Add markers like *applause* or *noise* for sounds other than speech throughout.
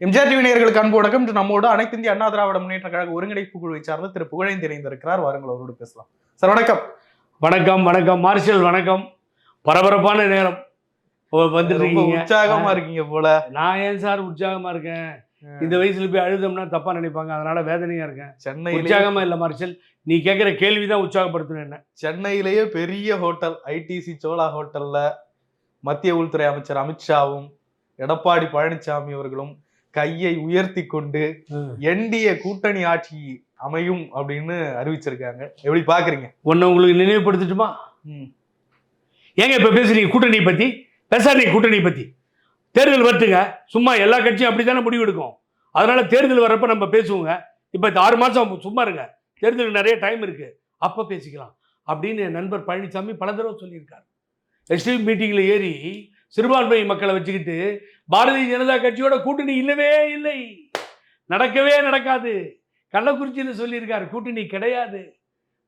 MGR TV நேயர்களுக்கு அன்பு வணக்கம். நம்மோடு அனைத்து இந்திய அண்ணா திராவிட முன்னேற்ற கழக ஒருங்கிணைப்பு குழுவை சார்ந்த திரு புகழேந்தி இணைந்திருக்கிறார். வாருங்கள் அவரோடு பேசலாம். சார் வணக்கம். வணக்கம் வணக்கம். மார்ஷல் வணக்கம். பரபரப்பான நேரம். ஓ, வந்துட்டு ரொம்ப உற்சாகமா இருக்கீங்க போல. நான் ஏன் சார் உற்சாகமா இருக்கேன்? இந்த வயசுல போய் அழுதோம்னா தப்பா நினைப்பாங்க. அதனால வேதனையா இருக்கேன். சென்னையிலே உற்சாகமா இல்ல மார்ஷல். நீ கேட்கிற கேள்விதான் உற்சாகப்படுத்தணும் என்ன? சென்னையிலேயே பெரிய ஹோட்டல் ஐடிசி சோலா ஹோட்டல்ல மத்திய உள்துறை அமைச்சர் அமித்ஷாவும் எடப்பாடி பழனிசாமி அவர்களும் கையை உயர்த்தி கொண்டு என்டிஏ கூட்டணி ஆட்சி அமையும் அப்படின்னு அறிவிச்சிருக்காங்க. எப்படி பாக்குறீங்க? ஒன்னு உங்களுக்கு நினைவுபடுத்தட்டுமா? ம். ஏங்க இப்ப பேசுறீங்க கூட்டணி பத்தி? பேசாதீங்க கூட்டணி பத்தி. தேர்தல் வரட்டுங்க. சும்மா எல்லா கட்சியும் அப்படித்தானே முடிவு எடுக்கும். அதனால தேர்தல் வர்றப்ப நம்ம பேசுவோங்க. இப்ப இந்த ஆறு மாசம் சும்மா இருங்க. தேர்தலுக்கு நிறைய டைம் இருக்கு. அப்ப பேசிக்கலாம். அப்படின்னு என் நண்பர் பழனிசாமி பல தடவை சொல்லியிருக்கார். எஸ்டிவி மீட்டிங்ல ஏறி சிறுபான்மை மக்களை வச்சுக்கிட்டு பாரதிய ஜனதா கட்சியோட கூட்டணி இல்லவே இல்லை. நடக்கவே நடக்காது. கள்ளக்குறிச்சியில் சொல்லியிருக்கார் கூட்டணி கிடையாது.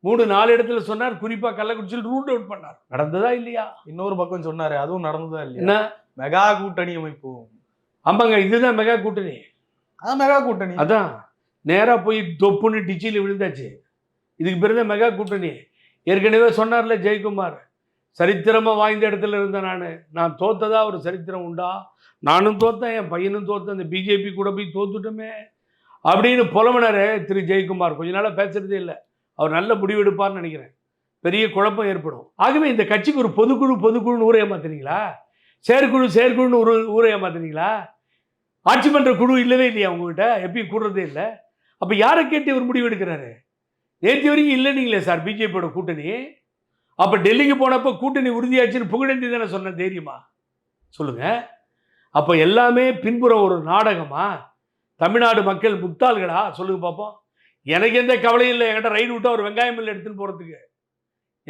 மூணு நாலு இடத்துல சொன்னார் குறிப்பா கள்ளக்குறிச்சியில் ரூட் அவுட் பண்ணார். நடந்ததா இல்லையா? இன்னொரு பக்கம் சொன்னாரு அதுவும் நடந்ததா இல்லையா? என்ன? மெகா கூட்டணி அமைப்பு. ஆமாங்க இதுதான் மெகா கூட்டணி. அது மெகா கூட்டணி. அதான். நேரா போய் தொப்புன்னு டிச்சியில் விழுந்தாச்சு. இதுக்கு பிறகு மெகா கூட்டணி. ஏற்கனவே சொன்னார்ல ஜெயக்குமார். சரித்திரமாக வாய்ந்த இடத்துல இருந்தேன் நான். நான் தோத்ததா ஒரு சரித்திரம் உண்டா? நானும் தோத்தேன் என் பையனும் தோத்தேன் இந்த பிஜேபி கூட போய் தோத்துட்டோமே. அப்படின்னு புலம்புனாரு திரு ஜெயக்குமார். கொஞ்ச நாளாக பேசுகிறதே இல்லை. அவர் நல்ல முடிவெடுப்பார்னு நினைக்கிறேன். பெரிய குழப்பம் ஏற்படும். ஆகவே இந்த கட்சிக்கு ஒரு பொதுக்குழு பொதுக்குழுன்னு ஊரை ஏமாத்துறீங்களா செயற்குழு செயற்குழுன்னு ஒரு ஊரை ஏமாத்துறீங்களா ஆட்சி மன்ற குழு இல்லவே இல்லையா உங்ககிட்ட? எப்பயும் கூடுறதே இல்லை. அப்போ யாரை கேட்டு இவர் முடிவு எடுக்கிறாரு? நேற்று வரைக்கும் இல்லைனீங்களே சார் பிஜேபியோட கூட்டணி. அப்போ டெல்லிக்கு போனப்போ கூட்டணி உறுதியாச்சுன்னு புகழேந்தி தானே சொன்ன தைரியமா? சொல்லுங்க. அப்போ எல்லாமே பின்புறம் ஒரு நாடகமா? தமிழ்நாடு மக்கள் முட்டாள்களா? சொல்லுங்க பார்ப்போம் எனக்கு எந்த கவலையும் இல்லை. என்கிட்ட ரைடு விட்டா ஒரு வெங்காயம் மில் எடுத்துன்னு போகிறதுக்கு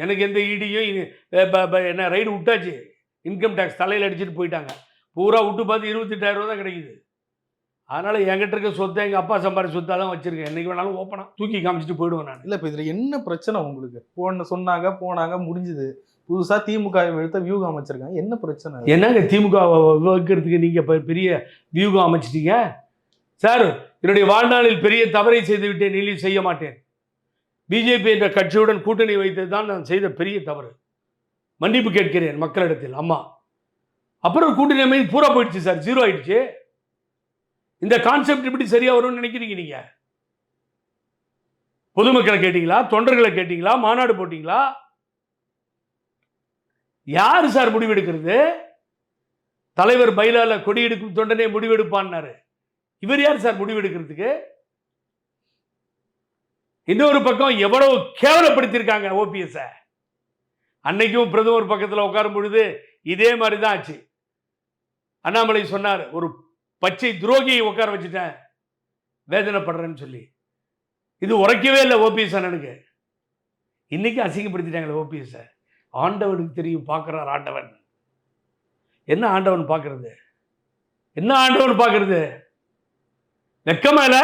எனக்கு எந்த இடியும் என்ன ரைடு விட்டாச்சு. இன்கம் டேக்ஸ் தலையில் அடிச்சுட்டு போயிட்டாங்க. பூரா விட்டு பார்த்து இருபத்தெட்டாயிரம் ரூபா தான் கிடைக்குது. அதனால் என்கிட்ட இருக்க சொத்தை எங்கள் அப்பா சம்பாரி சொத்தாக தான் வச்சுருக்கேன். என்றைக்கு வேணாலும் ஓப்பனாக தூக்கி காமிச்சிட்டு போயிடுவேன் நான். இல்ல இப்ப இதுல என்ன பிரச்சனை உங்களுக்கு? போன சொன்னாங்க போனாங்க முடிஞ்சது. புதுசா திமுக எடுத்த வியூகம் அமைச்சிருக்காங்க. என்ன பிரச்சனை? என்னங்க திமுக வைக்கிறதுக்கு நீங்கள் இப்போ பெரிய வியூகம் அமைச்சிட்டீங்க? சார் என்னுடைய வாழ்நாளில் பெரிய தவறை செய்து விட்டேன் செய்ய மாட்டேன். பிஜேபி என்ற கட்சியுடன் கூட்டணி வைத்தது தான் நான் செய்த பெரிய தவறு. மன்னிப்பு கேட்கிறேன் மக்களிடத்தில் அம்மா. அப்புறம் கூட்டணி அமைதி பூரா போயிடுச்சு சார் ஜீரோ ஆயிடுச்சு. இந்த கான்செப்ட் எப்படி சரியா வரும்னு நினைக்கிறீங்க நீங்க? பொதுமக்களை கேட்டீங்களா? தொண்டர்களை கேட்டீங்களா? மாநாடு போட்டீங்களா? யாரு சார் முடிவெடுக்கிறது? தலைவர் பைலால கொடி எடுக்கும் தொண்டனே முடிவெடுப்பான்னாரு. இவர் யார் சார் முடிவெடுக்கிறதுக்கு? இன்னொரு பக்கம் எவ்வளவு கேவலப்படுத்தியிருக்காங்க ஓபிஎஸ்? அன்னைக்கும் பிரதமர் பக்கத்தில் உட்காரும் பொழுது இதே மாதிரி தான் ஆச்சு. அண்ணாமலை சொன்னார் ஒரு பச்சை துரோகியை உட்கார வச்சுட்டேன். வேதனைப்படுறேன்னு சொல்லி. இது உரைக்கவே இல்லை ஓபிஎஸ் அண்ணனுக்கு. இன்னைக்கு அசிங்கப்படுத்திட்டாங்களே ஓபிஎஸ்ஸை ஆண்டவனுக்கு தெரியும் பார்க்குறார் ஆண்டவன். என்ன ஆண்டவன் பார்க்கறது? என்ன ஆண்டவன் பார்க்கறது? வெக்கமா இல்லை?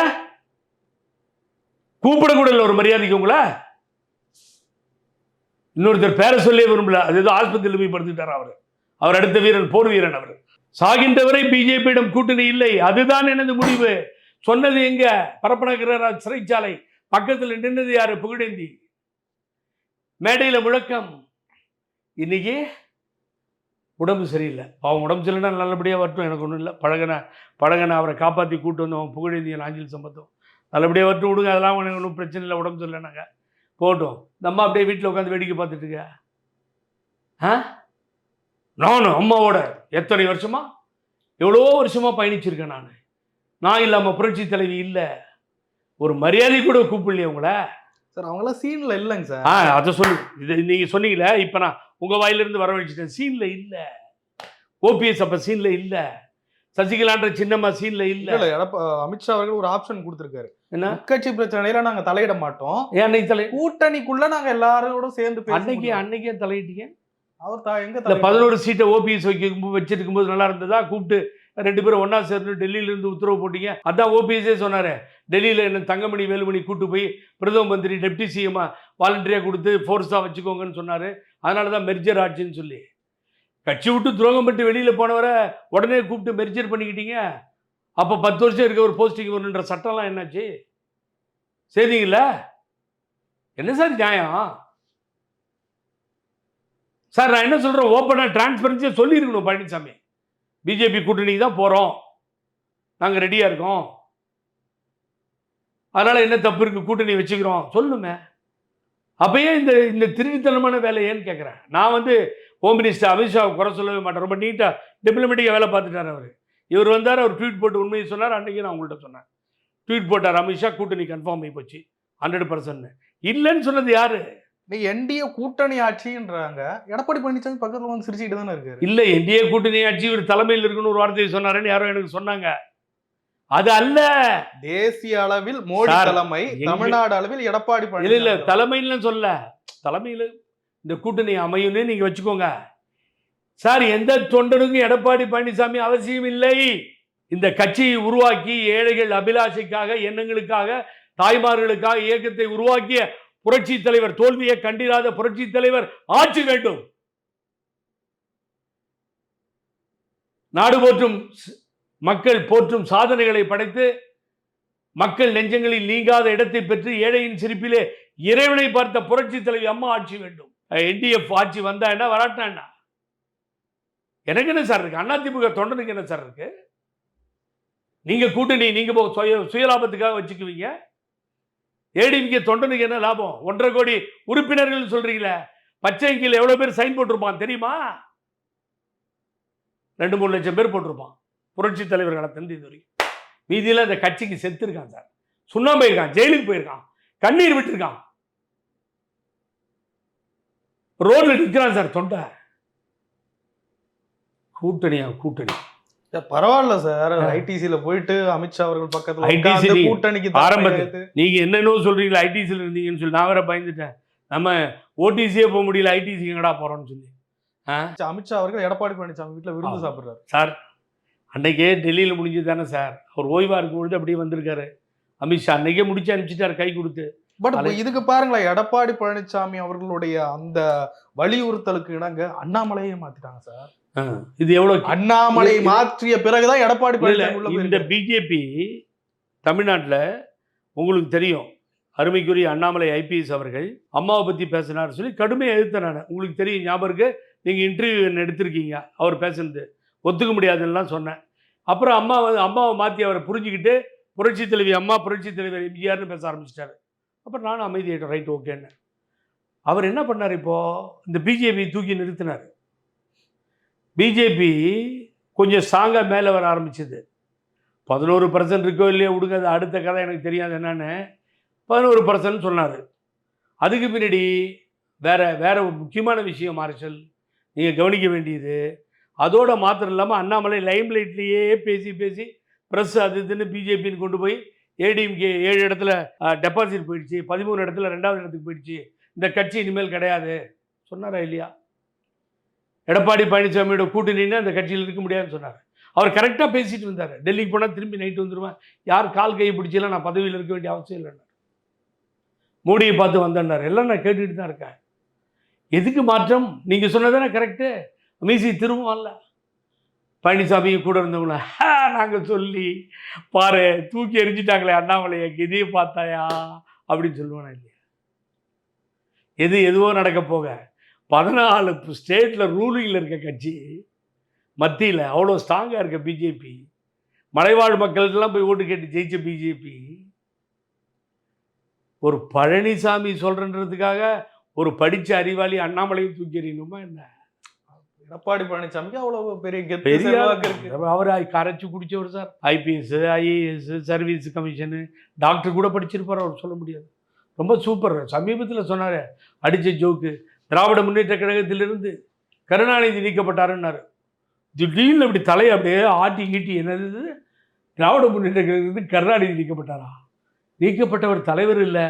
கூப்பிடக்கூட இல்லை ஒரு மரியாதைக்கு உங்களை? இன்னொருத்தர் பேரை சொல்லவே விரும்பல. அது ஏதோ ஆஸ்பத்திரியில் போய் படுத்துட்டார் அவர். அவர் அடுத்த வீரன் போர் வீரன் அவர். சாகின்றவரை பிஜேபியிடம் கூட்டணி இல்லை. அதுதான் எனது முடிவு. சொன்னது எங்க? பரப்பனகிரராஜ் சிறைச்சாலை. பக்கத்தில் நின்றது யாரு? புகழேந்தி. மேடையில் முழக்கம். இன்னைக்கு உடம்பு சரியில்லை. அவன் உடம்பு சரியில்லைனா நல்லபடியாக வரட்டும். எனக்கு ஒன்றும் இல்லை. பழகன பழகன அவரை காப்பாற்றி கூட்டு வந்தோம் புகழேந்தியன் ஆஞ்சல் சம்பத்தம். நல்லபடியாக வரட்டும் விடுங்க. அதெல்லாம் எனக்கு ஒன்றும் பிரச்சனை இல்லை. உடம்பு சரியில்லைனாங்க போட்டோம் இந்த அம்மா அப்படியே வீட்டில் உட்காந்து வேடிக்கை பார்த்துட்டுங்க ஆ? நானும் அம்மாவோட. எத்தனை வருஷமா? எவ்வளோ வருஷமா பயணிச்சிருக்கேன் நான். நான் இல்லாமல் புரட்சி தலைவி இல்லை. ஒரு மரியாதை கூட கூப்பிடலையே உங்களை. சார் அவங்களாம் சீன்ல இல்லைங்க சார். ஆ அதை சொல்லு. இது நீங்கள் சொன்னீங்களே இப்போ நான் உங்கள் வாயிலிருந்து வரவழைச்சிட்டேன் சீனில் இல்லை. ஓபிஎஸ் அப்போ சீனில் இல்லை. சசிகலான்ற சின்னம்மா சீனில் இல்ல. இல்லை அமித்ஷா அவர்கள் ஒரு ஆப்ஷன் கொடுத்திருக்காரு. என்ன? உட்கட்சி பிரச்சனையில நாங்க தலையிட மாட்டோம். ஏன் அன்னைக்கு தலை கூட்டணிக்குள்ள நாங்க எல்லாரோட சேர்ந்து அன்னைக்கு. அன்னைக்கே தலையிட்டீங்க? அவர் தா- எங்க? பதினோரு சீட்டை ஓபிஎஸ் வைக்கும் வச்சிருக்கும் போது நல்லா இருந்ததா? கூப்பிட்டு ரெண்டு பேரும் ஒண்ணா சேர்ந்து டெல்லியில இருந்து உத்தரவு போட்டீங்க. அதான் ஓபிஎஸ்ஸே சொன்னாரு. டெல்லியில என்ன தங்கமணி வேலுமணி கூட்டு போய் பிரதம மந்திரி டெப்டி சிஎம் வாலண்டியரா கொடுத்து ஃபோர்ஸா வச்சுக்கோங்கன்னு சொன்னாரு. அதனால தான் மெர்ஜர் ஆட்சின்னு சொல்லி. கட்சி விட்டு துரோகம் பண்ணிட்டு வெளியில போனவரை உடனே கூப்பிட்டு மெர்ஜர் பண்ணிக்கிட்டீங்க. அப்போ பத்து வருஷம் இருக்க ஒரு போஸ்டிங் வருன்ற சட்டம்லாம் என்னாச்சு? சரிங்களா என்ன சார் நியாயம்? சார் நான் என்ன சொல்கிறேன் ஓப்பனாக டிரான்ஸ்பரன்சியாக சொல்லியிருக்கணும் பழனிசாமி பிஜேபி கூட்டணிக்கு தான் போகிறோம் நாங்கள் ரெடியாக இருக்கோம். அதனால் என்ன தப்பு இருக்குது கூட்டணி வச்சுக்கிறோம். சொல்லுமே. அப்பயே இந்த இந்த திருட்டுத்தனமான வேலை ஏன்னு கேட்குறேன் நான் வந்து ஹோம் மினிஸ்டர் அமித்ஷாவை குறை சொல்லவே மாட்டேன். ரொம்ப நீட்டாக டிப்ளமேட்டிக்காக வேலை பார்த்துட்டார் அவர். இவர் வந்தார் அவர் ட்வீட் போட்டு உண்மையை சொன்னார். அன்றைக்கி நான் உங்கள்கிட்ட சொன்னேன். ட்வீட் போட்டார் அமித்ஷா கூட்டணி கன்ஃபார்ம் ஆகி போச்சு. ஹண்ட்ரட் பர்சன்ட் இல்லைன்னு சொன்னது யார்? நீ என்டிஏ கூட்டணி ஆட்சின்றாங்க. எடப்பாடி பழனிசாமி பக்கத்துல வந்து சிரிச்சுட்டு தானே இருக்காரு? இல்லை என்டிஏ கூட்டணி ஆட்சி இவர் தலைமையில் இருக்குன்னு ஒரு வார்த்தையை சொன்னாருன்னு யாரோ எனக்கு சொன்னாங்க. அது அல்ல. தேசிய அளவில் மோடி தலைமை தமிழ்நாடு அளவில் எடப்பாடி இல்ல இல்ல தலைமையில சொல்ல. தலைமையில் இந்த கூட்டணி அமையும்னு நீங்க வச்சுக்கோங்க. சார் எந்த தொண்டனுக்கும் எடப்பாடி பழனிசாமி அவசியம் இல்லை. இந்த கட்சியை உருவாக்கி ஏழைகள் அபிலாஷைக்காக எண்ணங்களுக்காக தாய்மார்களுக்காக இயக்கத்தை உருவாக்கிய புரட்சி தலைவர் தோல்வியை கண்டிராத புரட்சி தலைவர் ஆட்சி வேண்டும். நாடு போற்றும் மக்கள் போற்றும் சாதனைகளை படைத்து மக்கள் நெஞ்சங்களில் நீங்காத இடத்தை பெற்று ஏழையின் சிரிப்பிலே இறைவனை பார்த்த புரட்சி தலைவி அம்மா ஆட்சி வேண்டும். என்டிஎஃப் ஆட்சி வந்தா என்ன வராட்டா என்ன? எனக்கு என்ன சார் இருக்கு? அதிமுக தொண்டனுக்கு என்ன சார் இருக்கு? நீங்க கூட்டணி நீங்க போ- சுய சுயலாபத்துக்காக வச்சுக்குவீங்க? ஏடிஎம்கே தொண்டனுக்கு என்ன லாபம்? ஒன்றரை கோடி உறுப்பினர்கள் சொல்றீங்களே. பச்சை கீழே எவ்வளோ பேர் சைன் போட்டிருப்பான் தெரியுமா? ரெண்டு மூணு லட்சம் பேர் போட்டிருப்பான். புரட்சி தலைவர்களை தந்தி இது வரைக்கும். மீதியில் அந்த கட்சிக்கு செத்துருக்கான் சார். சுண்ணாம்பு போயிருக்கான் ஜெயிலுக்கு போயிருக்கான் கண்ணீர் விட்டுருக்கான். ரோடில் நிற்கிறான் சார் தொண்டை. கூட்டணியா கூட்டணி. பரவாயில்ல சார். ஆ. ஐடிசில போயிட்டு அமித்ஷா அவர்கள் பக்கத்துல நீ- கூட்டணிக்கு ஆரம்பத்துல. தலைமை நீங்க என்னென்னோ சொல்றீங்களா ஐடிசியில் இருந்தீங்கன்னு சொல்லி நான் வேற பயந்துட்டேன். நம்ம ஓடிசியே போக முடியல ஐடிசி எங்கடா போறோம்னு சொல்லி. அமித்ஷா அவர்கள் எடப்பாடி பழனிசாமி வீட்டுல விருந்து. சாப்பிடுறாரு. சார் அன்னைக்கே டெல்லியில் முடிஞ்சது தானே சார். அவர் ஓய்வாக இருக்கும்பொழுது அப்படியே வந்திருக்காரு. அமித்ஷா அன்னைக்கே முடிச்சு அனுப்பிச்சிட்டாரு கை கொடுத்து. பட் இதுக்கு பாருங்களேன் எடப்பாடி பழனிசாமி அவர்களுடைய அந்த வலியுறுத்தலுக்கு இணங்க அண்ணாமலையே மாத்திட்டாங்க சார். இது எவ்வளோ அண்ணாமலை மாற்றிய பிறகுதான் எடப்பாடி பழனிசாமி உள்ள இந்த. பிஜேபி தமிழ்நாட்டில் உங்களுக்கு தெரியும் அருமைக்குரிய அண்ணாமலை ஐபிஎஸ் அவர்கள் அம்மாவை பற்றி பேசினார் சொல்லி கடுமையாக எதிர்த்தேன் நான் உங்களுக்கு தெரியும் ஞாபகம் இருக்கு? நீங்கள் இன்டர்வியூ என்ன எடுத்திருக்கீங்க அவர் பேசுனது. ஒத்துக்க முடியாதுன்னுலாம் சொன்னேன். அப்புறம் அம்மா வந்து அம்மாவை மாற்றி அவரை புரிஞ்சுக்கிட்டு புரட்சி தலைவி அம்மா புரட்சி தலைவர் எம்ஜிஆர்னு பேச ஆரம்பிச்சிட்டாரு. அப்புறம் நானும் அமைதியாயிட்டேன் ரைட் ஓகேன்னு அவர் என்ன பண்ணார் இப்போது இந்த பிஜேபி தூக்கி நிறுத்தினார். பிஜேபி கொஞ்சம் ஸ்ட்ராங்காக மேலே வர ஆரம்பிச்சது. பதினோரு பர்சன்ட் இருக்கோ இல்லையோ விடுங்க அது அடுத்த கதை எனக்கு தெரியாது என்னென்னு. பதினோரு பர்சன்ட் சொன்னார். அதுக்கு பின்னாடி வேறு வேற ஒரு முக்கியமான விஷயம் மார்ஷல் நீங்கள் கவனிக்க வேண்டியது. அதோட மாத்திரம் இல்லாமல் அண்ணாமலை லைம் லைட்லேயே பேசி பேசி ப்ரெஸ் அது இதுன்னு பிஜேபின்னு கொண்டு போய் ஏடிஎம்கே ஏழு இடத்துல டெபாசிட் போயிடுச்சு. பதிமூணு இடத்துல ரெண்டாவது இடத்துக்கு போயிடுச்சு. இந்த கட்சி இனிமேல் கிடையாது. சொன்னாரா இல்லையா? எடப்பாடி பழனிசாமியோட கூட்டணின்னா அந்த கட்சியில் இருக்க முடியாதுன்னு சொன்னார். அவர் கரெக்டாக பேசிட்டு இருந்தார். டெல்லிக்கு போனால் திரும்பி நைட்டு வந்துடுவேன் யார் கால் கை பிடிச்சலாம் நான் பதவியில் இருக்க வேண்டிய அவசியம் இல்லைன்னார். மோடியை பார்த்து வந்தேன்னார். எல்லாம் நான் கேட்டுட்டு தான் இருக்கேன். எதுக்கு மாற்றம்? நீங்கள் சொன்னதானே கரெக்டு மீசி திரும்புவான்ல பழனிசாமி கூட இருந்தவங்கள நாங்கள் சொல்லி பாரு தூக்கி எரிஞ்சிட்டாங்களே அண்ணாமலையை கெதியை பார்த்தாயா? அப்படின்னு சொல்லுவானா இல்லையா? எது எதுவோ நடக்க போக. பதினாலு ஸ்டேட்டில் ரூலிங்கில் இருக்க கட்சி மத்தியில் அவ்வளோ ஸ்ட்ராங்காக இருக்க பிஜேபி மலைவாழ் மக்களுக்கெல்லாம் போய் ஓட்டு கேட்டு ஜெயிச்ச பிஜேபி ஒரு பழனிசாமி சொல்கிறன்றதுக்காக ஒரு படித்த அறிவாளி அண்ணாமலையை தூக்கி எறியணுமா என்ன? எடப்பாடி பழனிசாமிக்கு அவ்வளவு பெரிய பெரிய அவர் கரைச்சி குடிச்சவர் sir. IPS IAS service commission doctor கூட படிச்சிருப்பார் அவர் சொல்ல முடியாது. ரொம்ப சூப்பர் சமீபத்தில் சொன்னார் அடித்த ஜோக்கு திராவிட முன்னேற்ற கழகத்திலிருந்து கருணாநிதி நீக்கப்பட்டாருன்னாரு. திடீர்னு அப்படி தலையை அப்படியே ஆட்டி ஈட்டி என்னது? திராவிட முன்னேற்ற கழகத்திலிருந்து கருணாநிதி நீக்கப்பட்டாரா? நீக்கப்பட்டவர் தலைவர் இல்லை.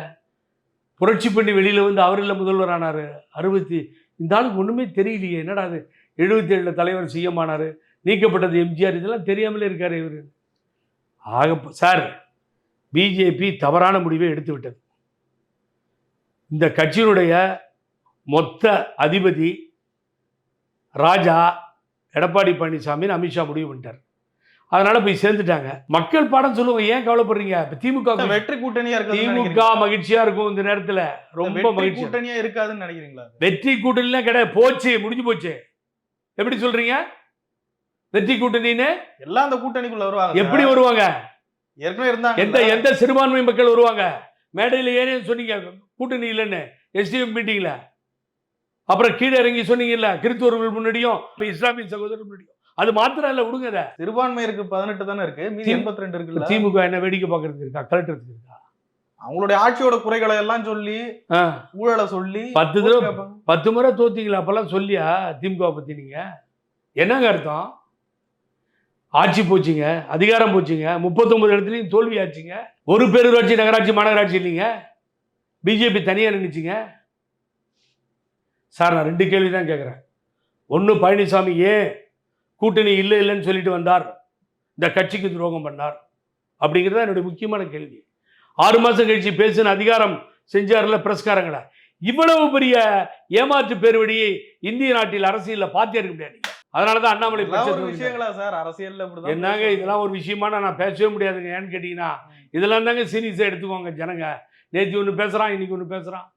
புரட்சி பண்ணி வெளியில் வந்து அவர் இல்லை முதல்வர் ஆனார். அறுபத்தி இந்த ஆளுக்கு ஒன்றுமே தெரியலையே. என்னடா அது எழுபத்தி ஏழில் தலைவர் சிஎம் ஆனார் நீக்கப்பட்டது எம்ஜிஆர். இதெல்லாம் தெரியாமலே இருக்கார் இவர். ஆக சார் பிஜேபி தவறான முடிவை எடுத்து விட்டது இந்த கட்சியினுடைய மொத்த அதிபதி ராஜா எடப்பாடி பழனிசாமின்னு அமித்ஷா முடிவு பண்ணிட்டார். அதனால போய் சேர்ந்துட்டாங்க. மக்கள் பாடம் சொல்லுவாங்க ஏன் கவலைப்படுறீங்க? இப்ப திமுக வெற்றி கூட்டணியா இருக்காதுன்னு திமுக? மகிழ்ச்சியா இருக்கும் இந்த நேரத்துல. ரொம்ப மகிழ்ச்சி கூட்டணியா இருக்காதுன்னு நினைக்கிறீங்களா? வெற்றி கூட்டணிலாம் கிடையாது. போச்சு முடிஞ்சு போச்சு. எப்படி சொல்றீங்க? வெற்றி கூட்டணின்னு? எல்லாம் அந்த கூட்டணிக்குள்ள வருவாங்க எப்படி. வருவாங்க? ஏற்கனவே இருந்தாங்க எந்த எந்த சிறுபான்மை மக்கள் வருவாங்க? மேடையில் ஏனே சொன்னீங்க. கூட்டணி இல்லைன்னு. எஸ்டிஎம் மீட்டிங்ல அப்புறம் கீழே இறங்கி சொன்னீங்கல்ல கிறிஸ்துவர்கள் முன்னாடியும் இப்ப இஸ்லாமிய சகோதரர் முன்னாடியும். அது மாத்திரம் இல்ல விடுங்க சிறுபான்மையருக்கு பதினெட்டு தானே இருக்கு மீதி எண்பத்தி ரெண்டு இருக்குல்ல? திமுக என்ன வேடிக்கை பார்க்கறதுக்கு இருக்கா? கலட்டுறதுக்கு இருக்கா? அவங்களுடைய ஆட்சியோட குறைகளை எல்லாம் சொல்லி ஊழலை சொல்லி பத்து தடவை. பத்து முறை தோத்தீங்களா? அப்பெல்லாம் சொல்லியா திமுக பத்தி நீங்க? என்னங்க அர்த்தம்? ஆட்சி போச்சுங்க அதிகாரம் போச்சுங்க முப்பத்தொன்பது இடத்துலையும் தோல்வி ஆச்சுங்க. ஒரு பேரூராட்சி நகராட்சி மாநகராட்சி இல்லைங்க. பிஜேபி தனியாக நின்றுச்சுங்க சார் நான் ரெண்டு கேள்வி தான் கேட்குறேன் ஒன்று பழனிசாமி ஏன் கூட்டணி இல்லை இல்லைன்னு சொல்லிட்டு வந்தார்? இந்த கட்சிக்கு துரோகம் பண்ணார்? அப்படிங்கிறது தான் என்னுடைய முக்கியமான கேள்வி. ஆறு மாதம் கழிச்சு பேசின அதிகாரம் செஞ்சார்ல பிரஸ்காரங்களை. இவ்வளவு பெரிய ஏமாற்று பேர்வழியை இந்திய நாட்டில் அரசியலில் பார்த்தே இருக்க முடியாது. அதனால தான் அண்ணாமலை விஷயங்களா சார்? அரசியல்ல இப்படிதான் என்னங்க இதெல்லாம் ஒரு விஷயமா? நான் பேசவே முடியாதுங்க. ஏன்னு கேட்டீங்கன்னா இதெல்லாம் தாங்க சீரியஸாக எடுத்துக்கோங்க ஜனங்க. நேற்று ஒன்று பேசுகிறான் இன்னைக்கு ஒன்று பேசுகிறான்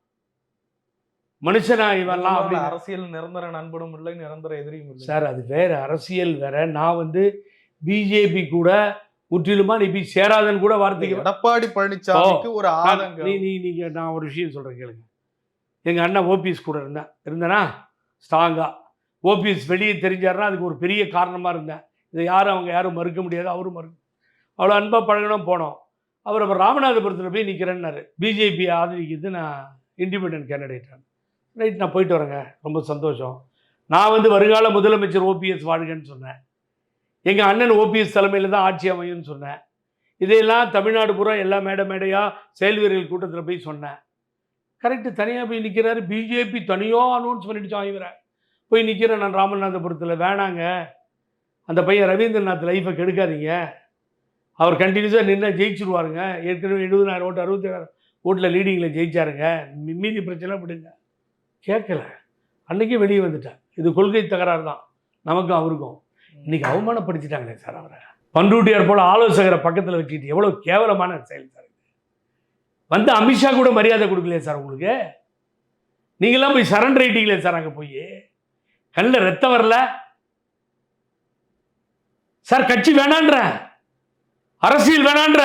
மனுஷனா இவன்லாம் சொல்றாங்க, அப்படின்னு. அரசியல் நிரந்தர நண்பனும் இல்லை நிரந்தர எதிரியும் இல்லை. சார் அது வேற. அரசியல் வேற. நான் வந்து பிஜேபி கூட முற்றிலுமா நீ போய் சேராதன்னு கூட வார்த்தைக்கு எடப்பாடி பழனிசாமிக்கு ஒரு ஆதங்கம். நீ நீ நீங்க நான் ஒரு விஷயம் சொல்கிறேன் கேளுங்க. எங்கள் அண்ணன் ஓபிஎஸ் கூட இருந்தேன். இருந்தேனா? ஸ்ட்ராங்காக ஓபிஎஸ் வெளியே தெரிஞ்சாருன்னா அதுக்கு ஒரு பெரிய காரணமாக இருந்தேன். இதை யாரும் அவங்க யாரும் மறுக்க முடியாது அவரும் மறுக்க அவ்வளோ அன்பாக பழகணும் போனோம். அவர் அப்புறம் ராமநாதபுரத்தில் போய் நிற்கிறேன்னாரு பிஜேபி ஆதரிக்கிறது நான் இண்டிபெண்டன்ட் கேண்டிடேட் ரைட் நான் போயிட்டு வரேங்க. ரொம்ப சந்தோஷம். நான் வந்து வருங்கால முதலமைச்சர் ஓபிஎஸ் வாழ்கன்னு சொன்னேன். எங்கள் அண்ணன் ஓபிஎஸ் தலைமையில் தான் ஆட்சி அமையும்னு சொன்னேன். இதையெல்லாம் தமிழ்நாடு பூரா எல்லா மேடை மேடையாக செயல் வீரர்கள் கூட்டத்தில் போய் சொன்னேன். கரெக்டு தனியாக போய் நிற்கிறாரு பிஜேபி தனியாக அனௌன்ஸ் பண்ணிட்டு இவரை போய் நிற்கிறேன் நான் ராமநாதபுரத்தில். வேணாங்க. அந்த பையன் ரவீந்திரநாத் லைஃப்பை கெடுக்காதீங்க. அவர் கண்டினியூஸாக நின்று ஜெயிச்சிருவாருங்க. ஏற்கனவே எழுபதாயிரம் ஓட்டு அறுபத்தாயிரம் ஓட்டில் லீடிங்கில் ஜெயிச்சாருங்க. மீதி பிரச்சனை விடுங்க. கேட்கல. அன்னைக்கே வெளியே வந்துட்டேன். இது கொள்கை தகராறு தான். நமக்கும் அவருக்கும். இன்னைக்கு அவமானப்படுத்திட்டாங்களே சார் அவரை. பண்ருட்டியார் போல ஆலோசகரை பக்கத்தில் வச்சுக்கிட்டு எவ்வளோ கேவலமான செயல் சார் இது. வந்து அமித்ஷா கூட மரியாதை கொடுக்கலையே சார் உங்களுக்கு? நீங்களாம் போய் சரண்டர் ஆயிட்டீங்களே சார் அங்கே போய்? கண்ணில் ரத்தம் வரல? சார் கட்சி வேணான்ற. அரசியல் வேணான்ற.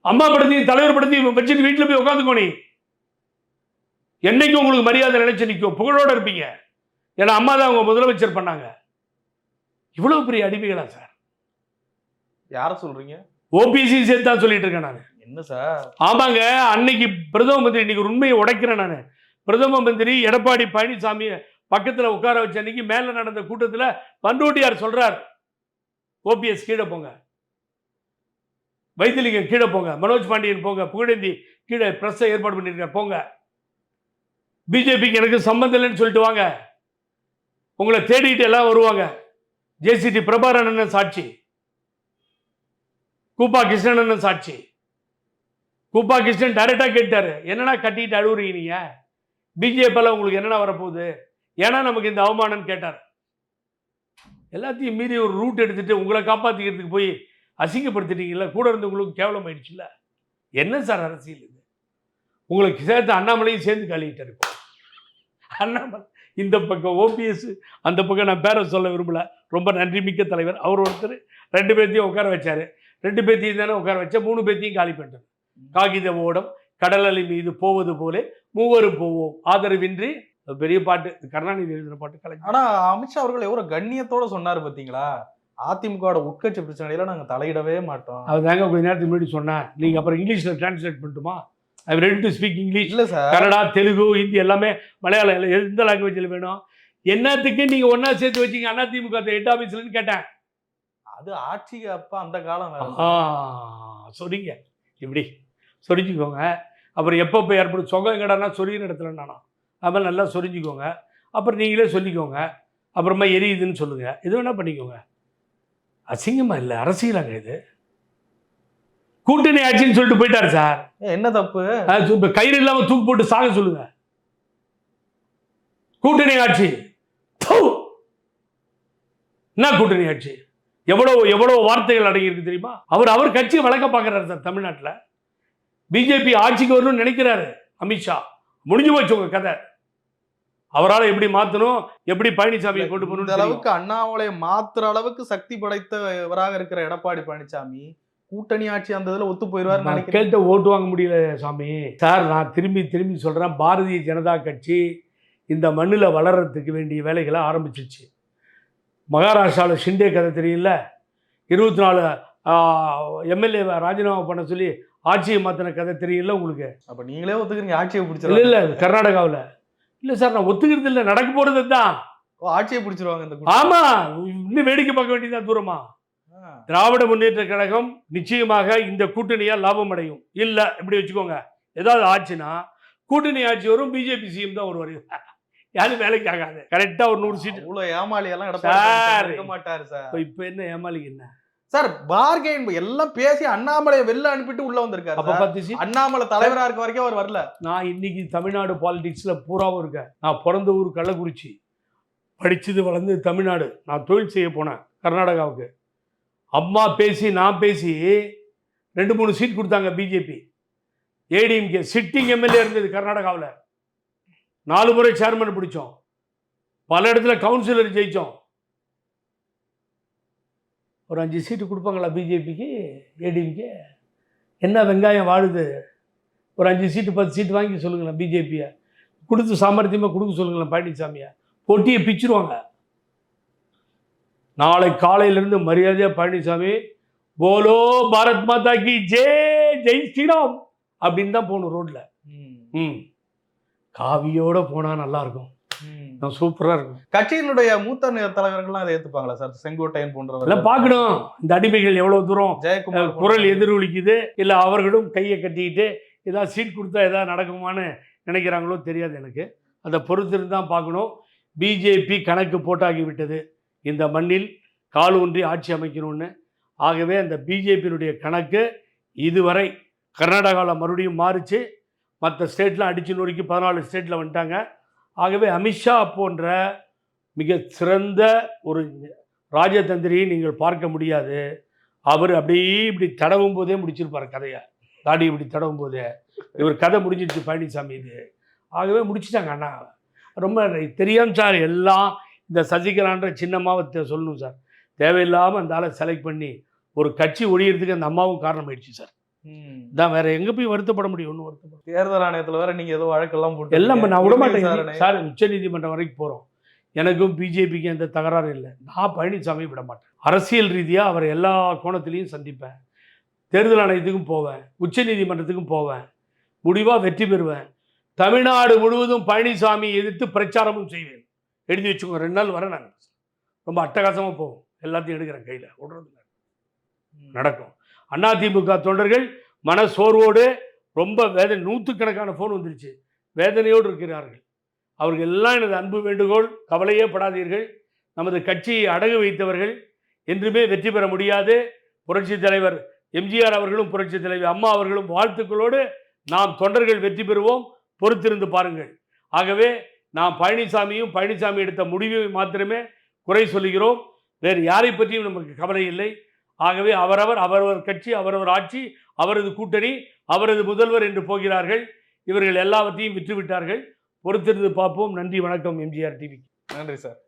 அம்மா படுத்தி தலைவர் படுத்தி வச்சுட்டு வீட்டில் போய் உட்காந்துக்கோ நீ என்னைக்கு உங்களுக்கு மரியாதை நினைச்சு நிற்கும் புகழோட இருப்பீங்க. ஏன்னா அம்மா தான் அவங்க முதலமைச்சர் பண்ணாங்க. இவ்வளவு பெரிய அடிமைகளா சார்? யார சொல்றீங்க? ஓபிசி சேர்த்து தான் சொல்லிட்டு இருக்கேன் நான். என்ன சார்? ஆமாங்க அன்னைக்கு பிரதம மந்திரி இன்னைக்கு உண்மையை உடைக்கிறேன் நான். பிரதம மந்திரி எடப்பாடி பழனிசாமி பக்கத்துல உட்கார வச்ச அன்னைக்கு மேல நடந்த கூட்டத்துல பண்ருட்டியார் சொல்றார். ஓபிஎஸ் கீழே போங்க. வைத்திலிங்கம் கீழே போங்க. மனோஜ் பாண்டியன் போங்க. புகழேந்தி கீழே பிரஸ்ஸை ஏற்பாடு பண்ணியிருக்கார். போங்க. பிஜேபிக்கு எனக்கு சம்மந்தம் இல்லைன்னு சொல்லிட்டு வாங்க. உங்களை தேடிட்டு எல்லாம் வருவாங்க. ஜேசிடி பிரபாகரன் அண்ணன் சாட்சி. கூப்பா கிருஷ்ணன் சாட்சி. கூப்பா கிருஷ்ணன் டைரக்டாக கேட்டாரு. என்னடா கட்டிட்டு அழுவுறீங்க? நீங்க பிஜேபியில் உங்களுக்கு என்னடா வரப்போகுது? ஏன்னா நமக்கு இந்த அவமானம்னு கேட்டார். எல்லாத்தையும் மீறி ஒரு ரூட் எடுத்துட்டு உங்களை காப்பாற்றிக்கிறதுக்கு போய் அசிங்கப்படுத்திட்டீங்களா கூட இருந்தவங்களுக்கு கேவலம் ஆயிடுச்சுல்ல? என்ன சார் அரசியல் இது? உங்களுக்கு சேர்த்து அண்ணாமலையும் சேர்ந்து கழுவிட்டு இருக்கும் அண்ணாமலை இந்த பக்கம் ஓபிஎஸ் அந்த பக்கம் நான் பேரை சொல்ல விரும்பல. ரொம்ப நன்றி மிக்க தலைவர். அவர் ஒருத்தர் ரெண்டு பேர்த்தையும் உட்கார வச்சாரு. ரெண்டு பேர்த்தையும் தானே உட்கார வச்சா மூணு பேர்த்தையும் காலி பண்ணிட்டார். காகித ஓடம் கடல் அலை மீது போவது போலே மூவரும் போவோம். ஆதரவின்றி பெரிய பாட்டு. கருணாநிதி எழுதின பாட்டு கலைஞர். ஆனா அமித்ஷா அவர்கள் எவ்வளவு கண்ணியத்தோட சொன்னாரு பாத்தீங்களா? அதிமுகவோட உட்கட்சி பிரச்சனையில நாங்க தலையிடவே மாட்டோம். அவர் தாங்க கொஞ்ச நேரத்துக்கு முன்னாடி சொன்னேன் நீங்கள் அப்புறம் இங்கிலீஷில் டிரான்ஸ்லேட் பண்ணட்டுமா? I ready to speak English இல்ல சார். கன்னடா தெலுங்கு ஹிந்தி எல்லாமே மலையாளம் எந்த லாங்குவேஜில் வேணும்? என்னத்துக்கு நீங்கள் ஒன்றா சேர்த்து வச்சீங்க? அண்ணா திமுக ஹெட் ஆஃபீஸ்லன்னு கேட்டேன். அது ஆட்சிக்கு அப்ப அந்த காலம் சொறீங்க இப்படி சொரிஞ்சுக்கோங்க. அப்புறம் எப்பப்போ ஏற்படும்? சொகம் கடனா சொரியிற இடத்துல நானா? அது நல்லா சொரிஞ்சுக்கோங்க. அப்புறம் நீங்களே சொல்லிக்கோங்க. அப்புறமா எரியுதுன்னு சொல்லுங்கள் எது வேணால் பண்ணிக்கோங்க. அசிங்கமாக இல்லை? அரசியலாங்க இது. கூட்டணி ஆட்சின்னு சொல்லிட்டு போயிட்டார் சார். என்ன தப்பு? இப்ப கயிறு இல்லாம தூக்கு போட்டு சாக சொல்லுங்க. கூட்டணி ஆட்சி. என்ன கூட்டணி ஆட்சி? எவ்வளவு எவ்வளவு வார்த்தைகள் அடங்கியிருக்கு தெரியுமா? அவர் அவர் கட்சியை வளர்க்க பார்க்குறாரு சார் தமிழ்நாட்டில். பிஜேபி ஆட்சிக்கு வரணும்னு நினைக்கிறாரு அமித்ஷா. முடிஞ்சு போச்சு உங்க கதை. அவரால் எப்படி மாற்றணும் எப்படி பழனிசாமியை கொண்டு போகணும் அளவுக்கு அண்ணாமலை மாத்துற அளவுக்கு சக்தி படைத்தவராக இருக்கிற எடப்பாடி பழனிசாமி கூட்டணி ஆட்சி அந்த இதுல ஒத்து போயிருவாருன்னு நினைக்கிறேன். மக்கள்கிட்ட ஓட்டு வாங்க முடியல சாமி. சார் நான் திரும்பி திரும்பி சொல்கிறேன் பாரதிய ஜனதா கட்சி இந்த மண்ணில் வளர்றதுக்கு வேண்டிய வேலைகளை ஆரம்பிச்சிச்சு. மகாராஷ்டிராவில் ஷிண்டே கதை தெரியல இருபத்தி நாலு எம்எல்ஏவை ராஜினாமா பண்ண சொல்லி ஆட்சியை மாற்றின கதை தெரியல உங்களுக்கு? அப்ப நீங்களே ஒத்துக்கிறீங்க ஆட்சியை இல்லை பிடிச்சிருவாங்க. இல்லை கர்நாடகாவில். இல்லை சார் நான் ஒத்துக்கிறது இல்லை. நடக்க போகிறது தான் ஆட்சியை பிடிச்சிருவாங்க இந்த. ஆமாம் இன்னும் வேடிக்கை பார்க்க வேண்டியதான் தூரமா. ஆ. திராவிட முன்னேற்ற கழகம் நிச்சயமாக இந்த கூட்டணியால் லாபம் அடையும் இல்ல இப்படி வச்சுக்கோங்க. ஏதாவது ஆச்சுன்னா கூட்டணி ஆட்சி வரும் பிஜேபி சிஎம் தான் வருவார். *laughs* யாரும் வேலைக்கு ஆகாது. கரெக்டா ஒரு நூறு சீட் அவ்வளவு ஏமாளி எல்லாம் இருக்க மாட்டாரு சார். இப்போ என்ன ஏமாளிக்கு என்ன? சார் பார்கெயின் எல்லாம் பேசி அண்ணாமலையை வெளில அனுப்பிட்டு உள்ள வந்திருக்காரு அப்ப. பத்து அண்ணாமலை தலைவரா இருக்க வரைக்கும் அவர் வரல. நான் இன்னைக்கு தமிழ்நாடு பாலிடிக்ஸ்ல பூராவும் இருக்கேன். நான் பிறந்த ஊர் கள்ளக்குறிச்சி. படிச்சது வளர்ந்தது தமிழ்நாடு. நான் தொழில் செய்ய போனேன் கர்நாடகாவுக்கு. அம்மா பேசி நான் பேசி ரெண்டு மூணு சீட் கொடுத்தாங்க பிஜேபி ஏடிஎம்கே சிட்டிங் எம்எல்ஏ இருந்தது கர்நாடகாவில். நாலு முறை சேர்மன் பிடிச்சோம். பல இடத்துல கவுன்சிலர் ஜெயித்தோம் ஒரு அஞ்சு சீட்டு கொடுப்பாங்களா பிஜேபிக்கு ஏடிஎம்கே என்ன வெங்காயம் வாழுது? ஒரு அஞ்சு சீட்டு பத்து சீட்டு வாங்கி சொல்லுங்களேன் பிஜேபியை கொடுத்து சாமர்த்தியமாக கொடுக்க சொல்லுங்களேன் பழனிசாமியை பொட்டியை பிச்சிருவாங்க. நாளை காலையிலேருந்து மரியாதையாக பழனிசாமி போலோ பாரத் மாதா கி ஜெய் ஜெய் ஸ்ரீராம் அப்படின்னு தான் போகணும் ரோட்டில் ம். ம். காவியோட போனால் நல்லா இருக்கும். ம். நான் சூப்பராக இருக்கும். கட்சியினுடைய மூத்த தலைவர்கள்லாம் அதை ஏத்துப்பாங்களா சார்? செங்கோட்டையன் எல்லாம் போன்றவர் பார்க்கணும். இந்த அடிமைகள் எவ்வளோ தூரம் ஜெயக்குமார் குரல். எதிரொலிக்குது இல்லை அவர்களும் கையை கட்டிக்கிட்டு ஏதாவது சீட் கொடுத்தா ஏதாவது நடக்குமான்னு நினைக்கிறாங்களோ தெரியாது எனக்கு. அதை பொறுத்திருந்து தான் பார்க்கணும். பிஜேபி கணக்கு போட்டாகி விட்டது. இந்த மண்ணில் கால் ஊன்றி ஆட்சி அமைக்கணும்னு. ஆகவே அந்த பிஜேபியினுடைய கணக்கு இதுவரை கர்நாடகாவில் மறுபடியும் மாறுச்சு. மற்ற ஸ்டேட்லாம் அடிச்சு நொறுக்கி பதினாலு ஸ்டேட்டில் வந்துட்டாங்க. ஆகவே அமித்ஷா போன்ற மிக சிறந்த ஒரு ராஜதந்திரியை நீங்கள் பார்க்க முடியாது. அவர் அப்படியே இப்படி தடவும் போதே முடிச்சிருப்பார் கதையை. தாடி இப்படி தடவும் போதே. இவர் கதை முடிஞ்சிருச்சு பழனிசாமி இது. ஆகவே முடிச்சிட்டாங்க அண்ணா ரொம்ப தெரியாம சார் எல்லாம் இந்த சசிகலான்ற சின்னம்மாவை சொல்லணும் சார். தேவையில்லாமல் அந்த ஆளை செலக்ட் பண்ணி ஒரு கட்சி ஒழியறதுக்கு அந்த அம்மாவும் காரணமாயிடுச்சு சார். ம். தான் வேற எங்கே போய் வருத்தப்பட முடியும்? ஒன்றும் வருத்தப்பட தேர்தல் ஆணையத்துல வேற நீங்க ஏதோ வழக்கெல்லாம் போட்டு எல்லாம் நான் விட மாட்டேன். சார் உச்சநீதிமன்றம் வரைக்கும் போகிறோம் எனக்கும் பிஜேபிக்கும் எந்த தகராறும் இல்லை. நான் பழனிசாமி விட மாட்டேன். அரசியல் ரீதியாக அவரை எல்லா கோணத்திலையும் சந்திப்பேன். தேர்தல் ஆணையத்துக்கும் போவேன். உச்சநீதிமன்றத்துக்கும் போவேன். முடிவாக வெற்றி பெறுவேன். தமிழ்நாடு முழுவதும் பழனிசாமி எதிர்த்து பிரச்சாரமும் செய்வேன். எழுதி வச்சுக்கோங்க ரெண்டு நாள் வர நான். ரொம்ப அட்டகாசமாக போவோம் எல்லாத்தையும் எடுக்கிறேன் கையில். விடுறது இல்ல. ம். நடக்கும். அதிமுக தொண்டர்கள் மன சோர்வோடு ரொம்ப வேதனை நூற்றுக்கணக்கான ஃபோன் வந்துருச்சு. வேதனையோடு இருக்கிறார்கள். அவர்கள் எல்லாம் எனது அன்பு வேண்டுகோள் கவலையே படாதீர்கள். நமது கட்சியை அடகு வைத்தவர்கள் என்றுமே வெற்றி பெற முடியாது. புரட்சித் தலைவர் எம்ஜிஆர் அவர்களும் புரட்சித் தலைவர் அம்மா அவர்களும் வாழ்த்துக்களோடு நாம் தொண்டர்கள் வெற்றி பெறுவோம். பொறுத்திருந்து பாருங்கள். ஆகவே நாம் பழனிசாமியும் பழனிசாமி எடுத்த முடிவை மாத்திரமே குறை சொல்லுகிறோம். வேறு யாரை பற்றியும் நமக்கு கவலை இல்லை. ஆகவே அவரவர் அவரவர் கட்சி அவரவர் ஆட்சி அவரது கூட்டணி அவரது முதல்வர் என்று போகிறார்கள். இவர்கள் எல்லாவற்றையும் விற்றுவிட்டார்கள். பொறுத்திருந்து பார்ப்போம். நன்றி வணக்கம் எம்ஜிஆர் டிவி நன்றி சார்.